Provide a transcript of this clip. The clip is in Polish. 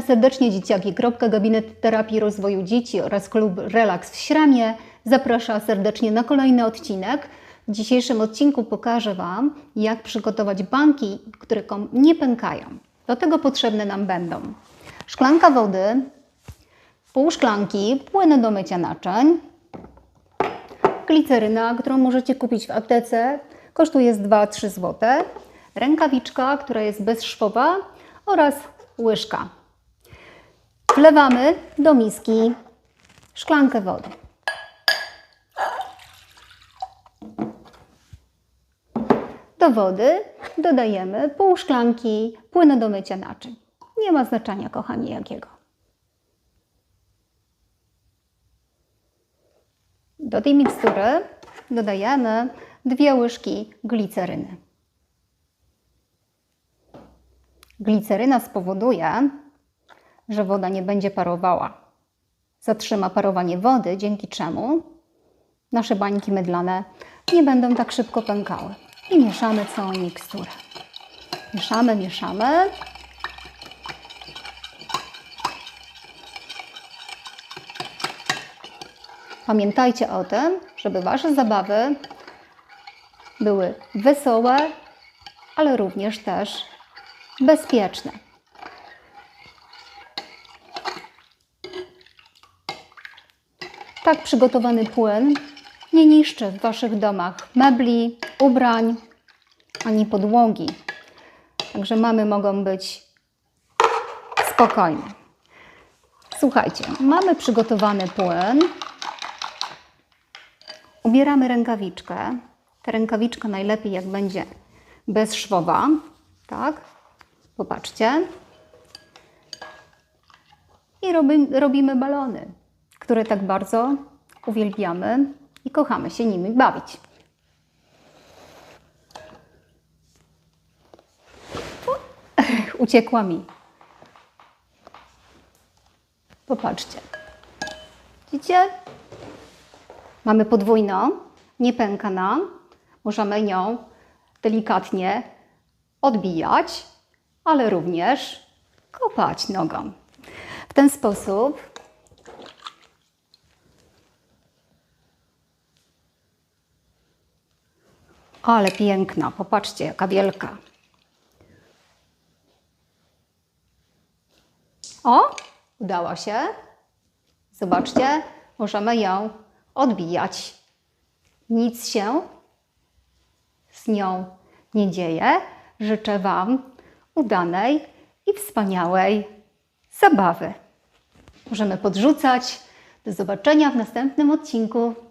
serdecznie dzieciaki. Gabinet Terapii Rozwoju Dzieci oraz klub Relaks w Śramie zaprasza serdecznie na kolejny odcinek. W dzisiejszym odcinku pokażę Wam, jak przygotować banki, które nie pękają. Do tego potrzebne nam będą szklanka wody, pół szklanki płynu do mycia naczyń, gliceryna, którą możecie kupić w aptece, kosztuje z 2-3 zł, rękawiczka, która jest bezszwowa oraz łyżka. Wlewamy do miski szklankę wody. Do wody dodajemy pół szklanki płynu do mycia naczyń. Nie ma znaczenia, kochani, jakiego. Do tej mikstury dodajemy dwie łyżki gliceryny. Gliceryna spowoduje, że woda nie będzie parowała. Zatrzyma parowanie wody, dzięki czemu nasze bańki mydlane nie będą tak szybko pękały. I mieszamy całą miksturę. Mieszamy, mieszamy. Pamiętajcie o tym, żeby Wasze zabawy były wesołe, ale również też bezpieczne. Tak przygotowany płyn nie niszczy w Waszych domach mebli, ubrań ani podłogi. Także mamy mogą być spokojne. Słuchajcie, mamy przygotowany płyn. Ubieramy rękawiczkę. Ta rękawiczka najlepiej jak będzie bezszwowa, tak? Popatrzcie. I robi, robimy balony, które tak bardzo uwielbiamy i kochamy się nimi bawić. Uciekła mi. Popatrzcie. Widzicie? Mamy podwójną, nie pęka nam. Możemy ją delikatnie odbijać, ale również kopać nogą. W ten sposób Ale piękna, popatrzcie, jaka wielka. O, udało się. Zobaczcie, możemy ją odbijać. Nic się z nią nie dzieje. Życzę Wam udanej i wspaniałej zabawy. Możemy podrzucać. Do zobaczenia w następnym odcinku.